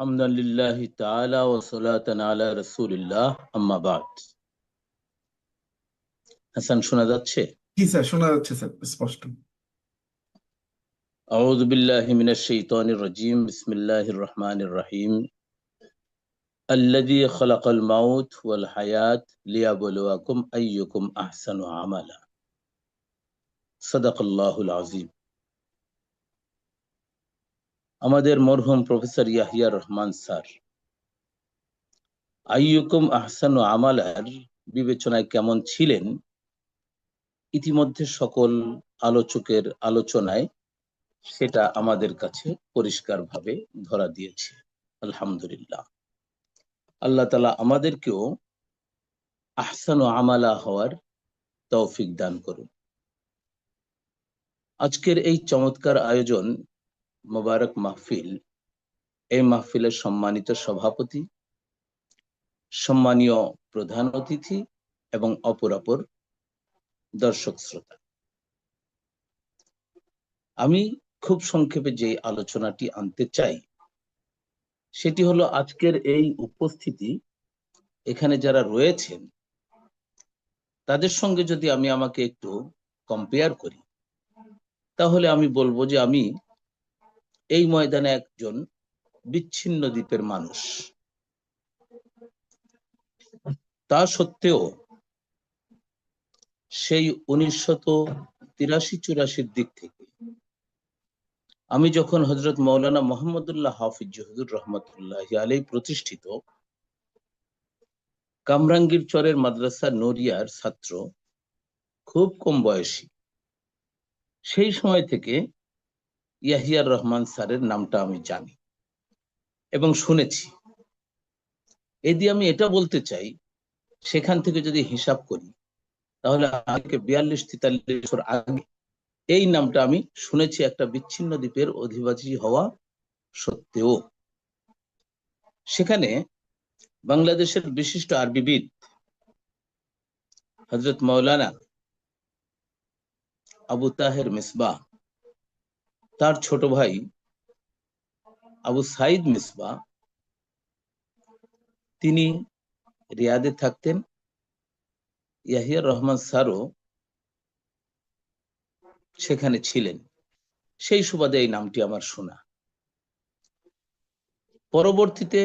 حمدا لله تعالى وصلاة على رسول الله أما بعد হাসান শোনা যাচ্ছে জি স্যার শোনা যাচ্ছে স্যার স্পষ্ট أعوذ بالله من الشيطان الرجيم بسم الله الرحمن الرحيم الذي خلق الموت والحياة ليبلوكم أيكم أحسن عملا صدق الله العظيم আমাদের মরহুম প্রফেসর ইয়াহিয়া রহমান স্যার, আইয়ুকুম আহসানু আমালার বিবেচনায় কেমন ছিলেন? ইতিমধ্যে সকল আলোচকের আলোচনায় সেটা আমাদের কাছে পরিষ্কারভাবে ধরা দিয়েছে, আলহামদুলিল্লাহ। আল্লাহ তালা আমাদেরকেও আহসানু আমালা হওয়ার তৌফিক দান করুন। আজকের এই চমৎকার আয়োজন মোবারক মাহফিল, এই মাহফিলের সম্মানিত সভাপতি, সম্মানীয় প্রধান অতিথি এবং অপরাপর দর্শক শ্রোতা। আমি খুব সংক্ষেপে যে আলোচনাটি আনতে চাই, সেটি হলো আজকের এই উপস্থিতি, এখানে যারা রয়েছেন, তাদের সঙ্গে যদি আমি আমাকে একটু কম্পেয়ার করি, তাহলে আমি বলব যে আমি এই ময়দানে একজন বিচ্ছিন্ন দ্বীপের মানুষ। তা সত্ত্বেও সেই উনিশশত তিরাশি চুরাশির দিক থেকে আমি যখন হজরত মৌলানা মোহাম্মদুল্লাহ হাফিজ জহুদুর রহমতুল্লাহ আলাই প্রতিষ্ঠিত, কামরাঙ্গীর চরের মাদ্রাসা নরিয়ার ছাত্র, খুব কম বয়সী, সেই সময় থেকে ইয়াহিয়ার রহমান স্যারের নামটা আমি জানি এবং শুনেছি। এই দিয়ে আমি এটা বলতে চাই, সেখান থেকে যদি হিসাব করি, তাহলে আগে বিয়াল্লিশ তেতাল্লিশ বছর আগে এই নামটা আমি শুনেছি, একটা বিচ্ছিন্ন দ্বীপের অধিবাসী হওয়া সত্ত্বেও। সেখানে বাংলাদেশের বিশিষ্ট আরবিবিদ হজরত মৌলানা আবু তাহের মিসবা তার ছোট ভাই আবু সাইদ মিসবা, তিনি রিয়াদে থাকতেন। ইয়াহিয়ার রহমান স্যারও সেখানে ছিলেন। সেই সুবাদে এই নামটি আমার শোনা। পরবর্তীতে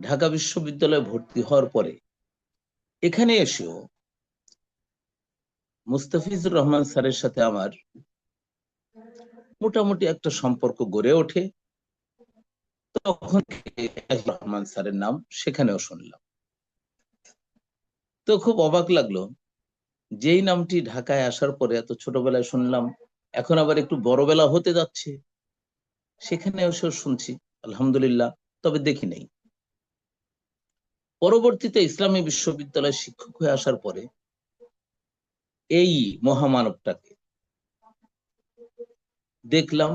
ঢাকা বিশ্ববিদ্যালয়ে ভর্তি হওয়ার পরে এখানে এসেও মুস্তাফিজুর রহমান স্যারের সাথে আমার মোটামুটি একটা সম্পর্ক গড়ে ওঠে। তখন রহমান স্যারের নাম সেখানেও শুনলাম। তো খুব অবাক লাগল, যেই নামটি ঢাকায় আসার পরে এত ছোটবেলায় শুনলাম, এখন আবার একটু বড়বেলা হতে যাচ্ছে। সেখানে এসেও শুনছি, আলহামদুলিল্লাহ, তবে দেখি নেই। পরবর্তীতে ইসলামী বিশ্ববিদ্যালয়ের শিক্ষক হয়ে আসার পরে এই মহামানবটাকে দেখলাম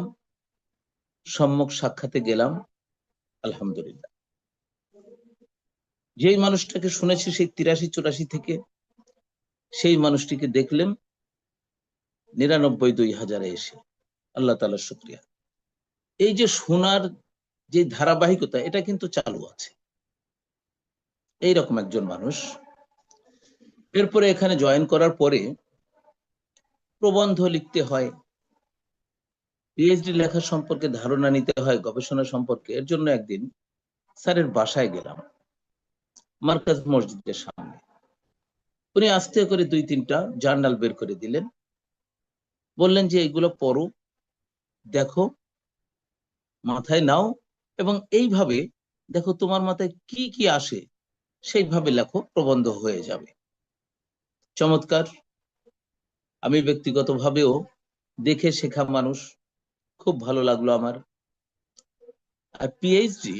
সম্মুখ সাক্ষাতে গেলাম, আলহামদুলিল্লাহ। যেই মানুষটাকে শুনেছি সেই তিরাশি চুরাশি থেকে, সেই মানুষটিকে দেখলেন, নিরানব্বই দুই হাজারে এসে, আল্লাহ তালা শুক্রিয়া। এই যে শোনার যে ধারাবাহিকতা, এটা কিন্তু চালু আছে। এইরকম একজন মানুষ, এরপরে এখানে জয়েন করার পরে প্রবন্ধ লিখতে হয় পিএইচডি লেখা সম্পর্কে ধারণা নিতে হয়, গবেষণা সম্পর্কে, এর জন্য একদিন স্যারের বাসায় গেলাম, মার্কাজ মসজিদের সামনে। উনি আস্তে করে দুই তিনটা জার্নাল বের করে দিলেন। বললেন যে এইগুলো পড়ো, দেখো, মাথায় নাও এবং এইভাবে দেখো তোমার মাথায় কি কি আসে, সেইভাবে লেখো, প্রবন্ধ হয়ে যাবে। চমৎকার। আমি ব্যক্তিগতভাবেও দেখে শেখা মানুষ খুব ভালো লাগল আমার। আর পিএইচডি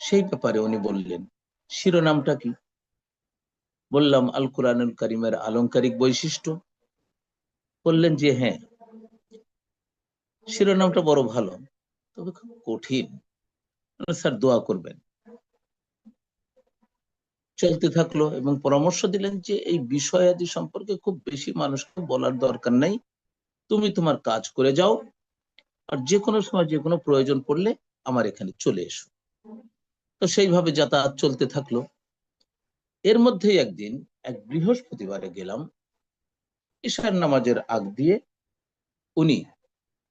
সেই ব্যাপারে উনি বললেন। শিরোনামটা কি? বললাম, আল কোরআনুল করিমের আলংকারিক বৈশিষ্ট্য। বললেন যে হ্যাঁ শিরোনামটা বড় ভালো, তবে খুব কঠিন। স্যার, দোয়া করবেন। চলতে থাকল এবং পরামর্শ দিলেন যে, এই বিষয়াদি সম্পর্কে খুব বেশি মানুষকে বলার দরকার নাই। তুমি তোমার কাজ করে যাও। আর যে কোনো সময় যে কোনো প্রয়োজন পড়লে আমার এখানে চলে এসো। তো সেইভাবে যাতায়াত চলতে থাকল। এর মধ্যেই একদিন এক বৃহস্পতিবারে গেলাম ঈশার নামাজের আগ দিয়ে। উনি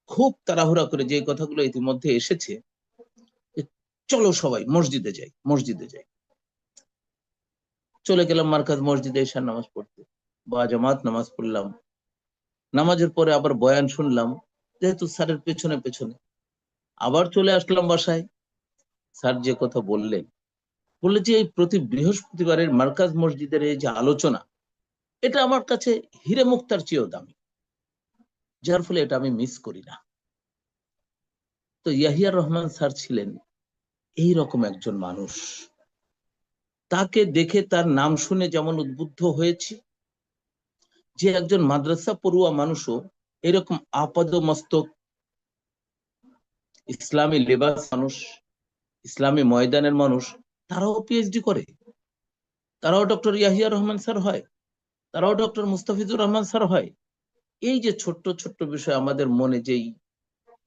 খুব তাড়াহুড়া করে যে কথাগুলো ইতিমধ্যে এসেছে চলো সবাই মসজিদে যাই মসজিদে যাই। চলে গেলাম মার্কাজ মসজিদে ঈশার নামাজ পড়তে। বা জামাত নামাজ পড়লাম। নামাজের পরে আবার বয়ান শুনলাম। যেহেতু স্যারের পেছনে পেছনে। আবার চলে আসলাম বাসায়। স্যার যে কথা বললেন বললে যে এই প্রতি বৃহস্পতিবারের মার্কাজ মসজিদের এই যে আলোচনা, এটা আমার কাছে হিরে মুক্তার চেয়েও দামি। যার ফলে এটা আমি মিস করি না। তো ইয়াহিয়া রহমান স্যার ছিলেন এই রকম একজন মানুষ। তাকে দেখে তার নাম শুনে যেমন উদ্বুদ্ধ হয়েছি, যে একজন মাদ্রাসা পড়ুয়া মানুষও এরকম আপাদ মস্তক ইসলামী লেবাস মানুষ, ইসলামী ময়দানের মানুষ, তারাও পিএইচডি করে। তারাও ডক্টর ইয়াহিয়া রহমান স্যার হয়। তারাও ডক্টর মুস্তাফিজুর রহমান স্যার হয়। এই যে ছোট্ট ছোট্ট বিষয় আমাদের মনে যেই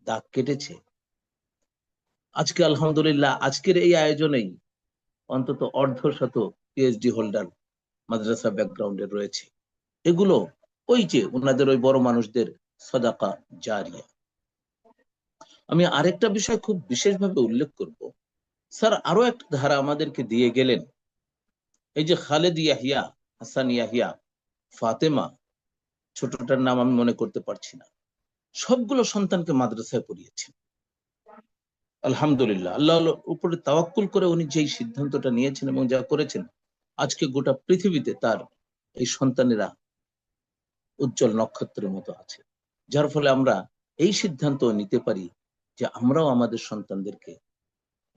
দাগ কেটেছে, আজকে আলহামদুলিল্লাহ আজকের এই আয়োজনেই অন্তত অর্ধ শত পিএইচডি হোল্ডার মাদ্রাসা ব্যাকগ্রাউন্ডে রয়েছে। এগুলো ওই যে ওনাদের ওই বড় মানুষদের সদাকা জারিয়া। আমি আরেকটা বিষয় খুব বিশেষভাবে উল্লেখ করব। স্যার, আরও একটা ধারা আমাদেরকে দিয়ে গেলেন। এই যে খালেদ ইয়াহিয়া, হাসান ইয়াহিয়া, ফাতেমা, ছোটটার নাম আমি মনে করতে পারছি না। সবগুলো সন্তানকে মাদ্রাসায় পড়িয়েছেন। আলহামদুলিল্লাহ, আল্লাহ উপরে তাওয়াক্কুল করে উনি যেই সিদ্ধান্তটা নিয়েছেন এবং যা করেছেন, আজকে গোটা পৃথিবীতে তার এই সন্তানেরা উজ্জ্বল নক্ষত্রের মতো আছে। যার ফলে আমরা এই সিদ্ধান্ত নিতে পারি যে আমরাও আমাদের সন্তানদেরকে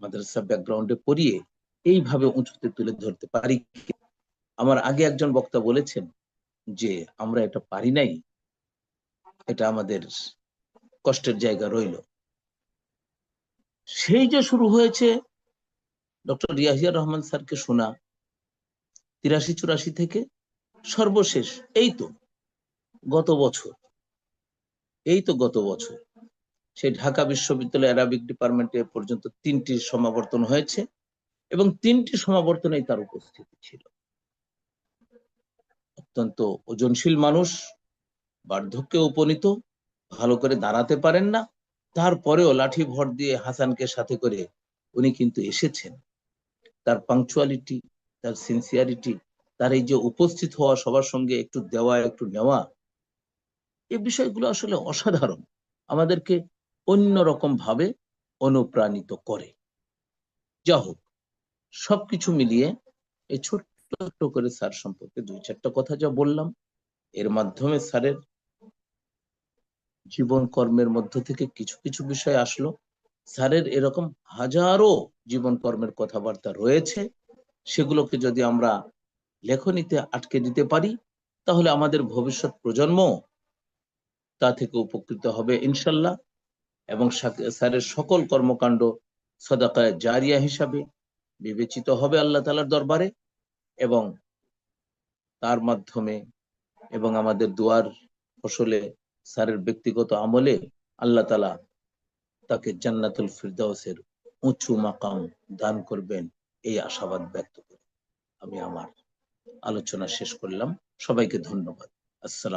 মাদ্রাসা ব্যাকগ্রাউন্ডে পড়িয়ে এইভাবে উঁচুতে তুলে ধরতে পারি আমার আগে একজন বক্তা বলেছেন যে, আমরা এটা পারি নাই, এটা আমাদের কষ্টের জায়গা রইল। সেই যে শুরু হয়েছে, ডক্টর রিয়াহিয়া রহমান স্যারকে শোনা, তিরাশি চুরাশি থেকে সর্বশেষ, এই তো, গত বছর। এই তো গত বছর। সেই ঢাকা বিশ্ববিদ্যালয় অ্যারাবিক ডিপার্টমেন্টে পর্যন্ত তিনটি সমাবর্তন হয়েছে এবং তিনটি সমাবর্তনেই তার উপস্থিতি ছিল। অত্যন্ত ওজনশীল মানুষ, বার্ধক্যে উপনীত, ভালো করে দাঁড়াতে পারেন না। তারপরেও লাঠি ভর দিয়ে হাসানকে সাথে করে উনি কিন্তু এসেছেন। তার পাংচুয়ালিটি তার সিনসিয়ারিটি তার এই যে উপস্থিত হওয়া, সবার সঙ্গে একটু দেওয়া, একটু নেওয়া এই বিষয়গুলো আসলে অসাধারণ। আমাদেরকে অন্যরকম ভাবে অনুপ্রাণিত করে। যা হোক, সবকিছু মিলিয়ে এই ছোট্ট ছোট্ট করে স্যার সম্পর্কে দুই চারটা কথা যা বললাম, এর মাধ্যমে স্যারের জীবন কর্মের মধ্য থেকে কিছু কিছু বিষয় আসলো। স্যারের এরকম হাজারো জীবন কর্মের কথাবার্তা রয়েছে। সেগুলোকে যদি আমরা লেখনীতে আটকে দিতে পারি, তাহলে আমাদের ভবিষ্যৎ প্রজন্ম তা থেকে উপকৃত হবে, ইনশাল্লাহ। এবং স্যারের সকল কর্মকাণ্ড সদাকায় জারিয়া হিসাবে বিবেচিত হবে আল্লাহ তালার দরবারে এবং তার মাধ্যমে এবং আমাদের দুয়ার ফসলে স্যারের ব্যক্তিগত আমলে আল্লাহ তালা তাকে জান্নাতুল ফিরদাউসের উঁচু মাকাম দান করবেন, এই আশাবাদ ব্যক্ত করে। আমি আমার আলোচনা শেষ করলাম। সবাইকে ধন্যবাদ। আসসালাম